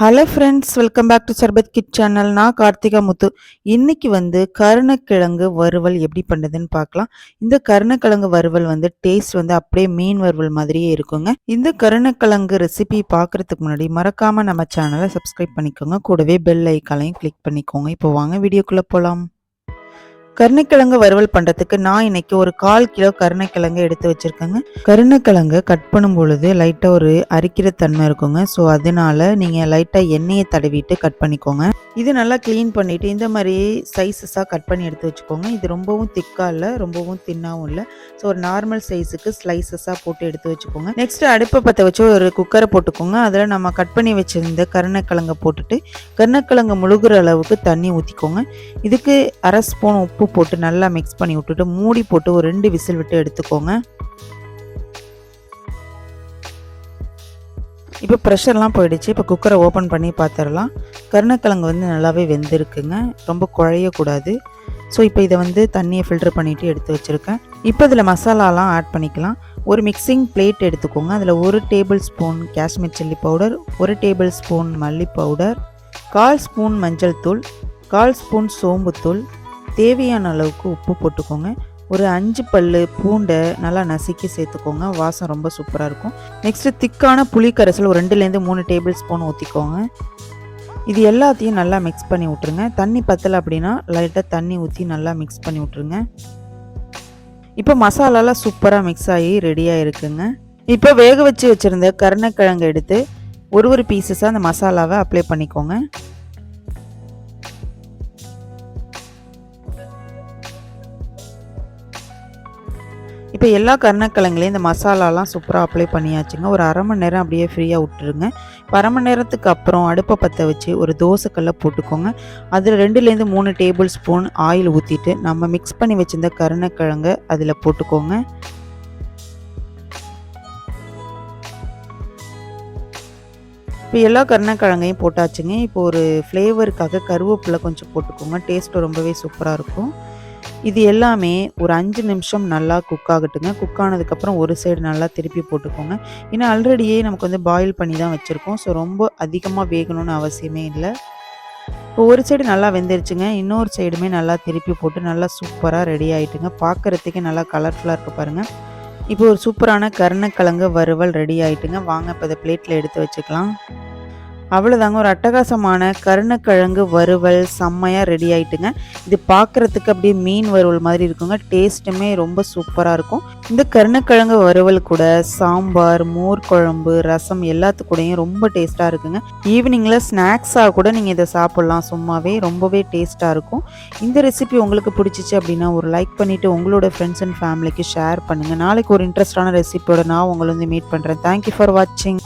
Hello friends welcome back to Sarbath kit channel நான் கார்த்திகா முத்து. இன்னைக்கு வந்து கருணக்கிழங்கு வறுவல் எப்படி பண்ணுறதுன்னு பார்க்கலாம். இந்த கருணக்கிழங்கு வறுவல் வந்து டேஸ்ட் வந்து அப்படியே மீன் வறுவல் மாதிரியே இருக்குங்க. இந்த கருணக்கிழங்கு ரெசிபி பார்க்குறதுக்கு முன்னாடி மறக்காமல் நம்ம சேனலை சப்ஸ்கிரைப் பண்ணிக்கோங்க. கூடவே பெல் ஐக்காலையும் கிளிக் பண்ணிக்கோங்க. இப்போ வாங்க வீடியோக்குள்ளே போகலாம் கருணைக்கிழங்கு வறுவல் பண்ணுறதுக்கு நான் இன்னைக்கு ஒரு கால் கிலோ கருணைக்கிழங்கு எடுத்து வச்சுருக்கேங்க. கருணைக்கிழங்கு கட் பண்ணும் பொழுது லைட்டாக ஒரு அரிக்கிற தன்மை இருக்குங்க. ஸோ அதனால நீங்கள் லைட்டாக எண்ணெயை தடவிட்டு கட் பண்ணிக்கோங்க. இது நல்லா க்ளீன் பண்ணிவிட்டு இந்த மாதிரி சைஸஸாக கட் பண்ணி எடுத்து வச்சுக்கோங்க. இது ரொம்பவும் திக்காக இல்லை ரொம்பவும் தின்னாகவும் இல்லை. ஸோ ஒரு நார்மல் சைஸுக்கு ஸ்லைசஸாக போட்டு எடுத்து வச்சுக்கோங்க. நெக்ஸ்ட் அடுப்பை பற்ற வச்சு ஒரு குக்கரை போட்டுக்கோங்க. அதில் நம்ம கட் பண்ணி வச்சுருந்த கருணைக்கிழங்கை போட்டுட்டு கருணைக்கிழங்கு முழுகிற அளவுக்கு தண்ணி ஊற்றிக்கோங்க இதுக்கு அரை ஸ்பூன் உப்பு போட்டு நல்லா மிக்ஸ் பண்ணி விட்டுட்டு மூடி போட்டு ஒரு ரெண்டு விசில் விட்டு எடுத்துக்கோங்க. இப்போ ப்ரெஷர்லாம் போயிடுச்சு. இப்போ குக்கரை ஓப்பன் பண்ணி பார்த்துடலாம் கருணக்கிழங்கு வந்து நல்லாவே வெந்திருக்குங்க. ரொம்ப குழையக்கூடாது. ஸோ இப்போ இதை வந்து தண்ணியை ஃபில்டர் பண்ணிவிட்டு எடுத்து வச்சுருக்கேன். இப்போ இதில் மசாலாலாம் ஆட் பண்ணிக்கலாம். ஒரு மிக்சிங் பிளேட் எடுத்துக்கோங்க. அதில் ஒரு tablespoon Kashmir chilli powder ஒரு டேபிள் ஸ்பூன் மல்லி பவுடர் கால் ஸ்பூன் மஞ்சள் தூள் கால் ஸ்பூன் சோம்புத்தூள் தேவையான அளவுக்கு உப்பு போட்டுக்கோங்க. ஒரு அஞ்சு பல் பூண்டை நல்லா நசுக்கி சேர்த்துக்கோங்க. வாசம் ரொம்ப சூப்பராக இருக்கும். நெக்ஸ்ட்டு திக்கான புளிக்கரைசல் ஒரு ரெண்டுலேருந்து மூணு டேபிள் ஸ்பூன் ஊற்றிக்கோங்க இது எல்லாத்தையும் நல்லா மிக்ஸ் பண்ணி விட்ருங்க தண்ணி பத்தலை அப்படின்னா லைட்டாக தண்ணி ஊற்றி நல்லா மிக்ஸ் பண்ணி விட்ருங்க இப்போ மசாலாலாம் சூப்பராக மிக்ஸ் ஆகி ரெடியாக இருக்குங்க இப்போ வேக வச்சு வச்சுருந்த கருணக்கிழங்கு எடுத்து ஒரு ஒரு பீசஸாக அந்த மசாலாவை அப்ளை பண்ணிக்கோங்க. இப்போ எல்லா கருணக்கிழங்குலையும் இந்த மசாலாலாம் சூப்பராக அப்ளை பண்ணியாச்சுங்க. ஒரு அரை மணி நேரம் அப்படியே ஃப்ரீயாக விட்டுருங்க. அரை மணி நேரத்துக்கு அப்புறம் அடுப்பை பற்ற வச்சு ஒரு தோசைக்கல்லை போட்டுக்கோங்க. அதில் ரெண்டுலேருந்து மூணு டேபிள் ஸ்பூன் ஆயில் ஊற்றிட்டு நம்ம மிக்ஸ் பண்ணி வச்சிருந்த கருணக்கிழங்கை அதில் போட்டுக்கோங்க. இப்போ எல்லா கருணக்கிழங்கையும் போட்டாச்சுங்க. இப்போ ஒரு ஃப்ளேவருக்காக கருவேப்பிலை கொஞ்சம் போட்டுக்கோங்க. டேஸ்ட்டு ரொம்பவே சூப்பராக இருக்கும். இது எல்லாமே ஒரு அஞ்சு நிமிஷம் நல்லா குக் ஆகட்டுங்க. குக் ஆனதுக்கப்புறம் ஒரு சைடு நல்லா திருப்பி போட்டுக்கோங்க. ஏன்னா ஆல்ரெடியே நமக்கு வந்து பாயில் பண்ணி தான் வச்சுருக்கோம். ஸோ ரொம்ப அதிகமாக வேகணும்னு அவசியமே இல்லை. இப்போ ஒரு சைடு நல்லா வெந்துருச்சுங்க. இன்னொரு சைடுமே நல்லா திருப்பி போட்டு நல்லா சூப்பராக ரெடி ஆகிட்டுங்க பார்க்குறதுக்கே நல்லா கலர்ஃபுல்லாக இருக்க பாருங்கள் இப்போ ஒரு சூப்பரான கருணக்கிழங்கு வறுவல் ரெடி ஆகிட்டுங்க வாங்க இப்போ இதை பிளேட்டில் எடுத்து வச்சுக்கலாம். அவ்வளோதாங்க ஒரு அட்டகாசமான கருணக்கிழங்கு வறுவல் செம்மையாக ரெடி ஆயிட்டுங்க. இது பார்க்குறதுக்கு அப்படியே மீன் வறுவல் மாதிரி இருக்குங்க. டேஸ்ட்டுமே ரொம்ப சூப்பராக இருக்கும். இந்த கருணக்கிழங்கு வறுவல் கூட சாம்பார் மோர் குழம்பு ரசம் எல்லாத்து கூடயும் ரொம்ப டேஸ்ட்டாக இருக்குங்க. ஈவினிங்கில் ஸ்நாக்ஸாக கூட நீங்கள் இதை சாப்பிட்லாம். சும்மாவே ரொம்பவே டேஸ்ட்டாக இருக்கும். இந்த ரெசிபி உங்களுக்கு பிடிச்சிச்சு அப்படின்னா ஒரு லைக் பண்ணிவிட்டு உங்களோட ஃப்ரெண்ட்ஸ் அண்ட் ஃபேமிலிக்கு ஷேர் பண்ணுங்கள் நாளைக்கு ஒரு இன்ட்ரெஸ்டான ரெசிபியோட நான் உங்களை வந்து மீட் பண்ணுறேன் தேங்க்யூ ஃபார் வாட்சிங்